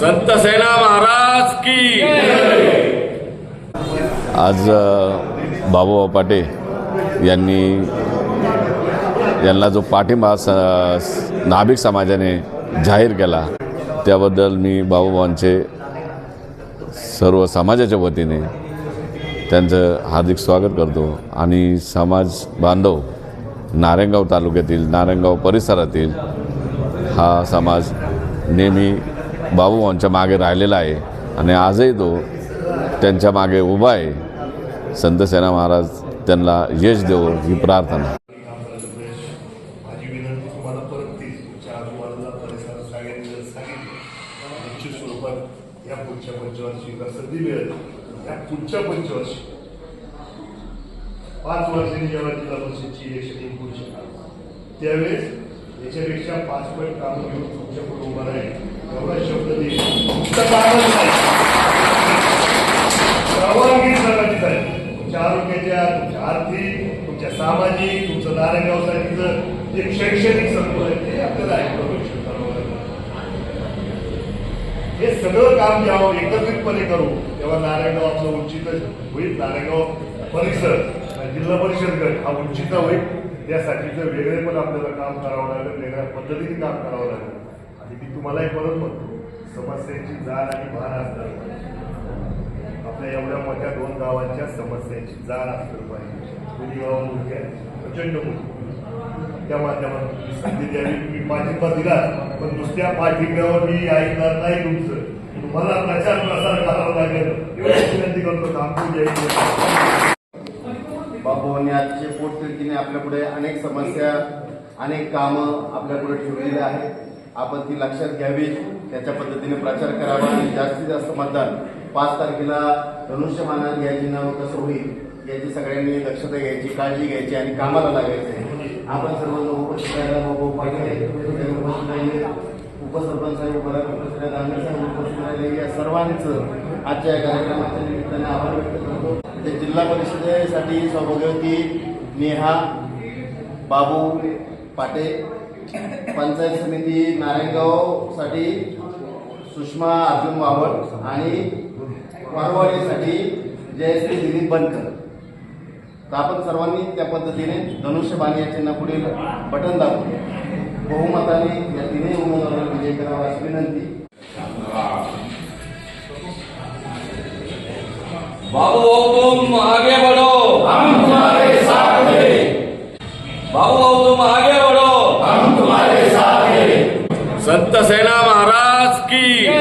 संत सेना महाराज की आज बाबूबा पाटे यांनी यांना जो पाठिंबा स नाभिक समाजाने जाहीर केला त्याबद्दल मी बाबूबाबांचे सर्व समाजाच्या वतीने त्यांचं हार्दिक स्वागत करतो. आणि समाज बांधव नारायणगाव तालुक्यातील नारायणगाव परिसरातील हा समाज नेहमी बाबूभावांच्या मागे राहिलेला आहे. आणि आजही तो त्यांच्या मागे उभा आहे. संत सेना महाराज त्यांना यश देवो ही प्रार्थना. या पुढच्या संधी मिळेल या पुढच्या पाच वर्षांनी जेव्हा जिल्हा परिषदची इलेक्शन त्यावेळेस याच्यापेक्षा पाच पट कामं घेऊन तुमच्यापुढे उभा राहील. एवढा शब्द देईल सर्वांगीण प्रगतीच आहे तुमच्या आरोग्याच्या तुमच्या आर्थिक तुमच्या सामाजिक तुमचं नारायणगावसाठीचं जे शैक्षणिक संकुल आहे. ते आपल्याला ऐकलं करावं हे सगळं काम जेव्हा एकत्रितपणे करू तेव्हा नारायणगाव आपलं उंचीतच होईल नारायणगाव परिसर आणि जिल्हा परिषद गट हा उंचीचा होईल त्यासाठीचं वेगळे पण आपल्याला काम करावं लागेल वेगळ्या पद्धतीने काम करावं लागेल. आणि मी तुम्हालाही परत म्हणतो समस्यांची जाण आणि भान असणार आपल्या एवढ्या मोठ्या दोन गावांच्या समस्यांची जाण असलं पाहिजे. दोन्ही गावं मोठी प्रचंड मोठी. त्या माध्यमातून संधी द्यावी. मी पाठिंबा दिला पण नुसत्या पाठिंब्यावर मी ऐकणार नाही तुमचं. तुम्हाला प्रचार प्रसार करावा लागेल. एवढी विनंती करतो थांबून जाईल बाबूंनी आजचे पोटतिडकीने आपल्यापुढे अनेक समस्या अनेक कामं आपल्यापुढे ठेवलेली आहेत. आपण ती लक्षात घ्यावी. त्याच्या पद्धतीने प्रचार करावा आणि जास्तीत जास्त मतदान. पाच तारखेला धनुष्यमानात घ्यायची नाव कसं होईल याची सगळ्यांनी दक्षता घ्यायची काळजी घ्यायची आणि कामाला लागायचे. आपण सर्वजण उपस्थित राहिला बाबू पाटील उपस्थित राहिले उपसरपंच साहेब उपस्थित राहिले साहेब उपस्थित राहिले या सर्वांचं आजच्या या कार्यक्रमाच्या निमित्ताने आभार व्यक्त करतो. ते जिल्हा परिषदेसाठी सौभाग्यवती नेहा बाबू पाटे पंचायत समिती नारायणगावसाठी सुषमा अर्जुन वावड आणि वारवाडीसाठी जयश्री दिलीप बनकर. तर आपण सर्वांनी त्या पद्धतीने धनुष्यबाण या चिन्हापुढील बटन दाबून बहुमताने या तिन्ही उमेदवारांना विजय करावा अशी विनंती. बाबू तुम आगे बढ़ो. संत सेना महाराज की।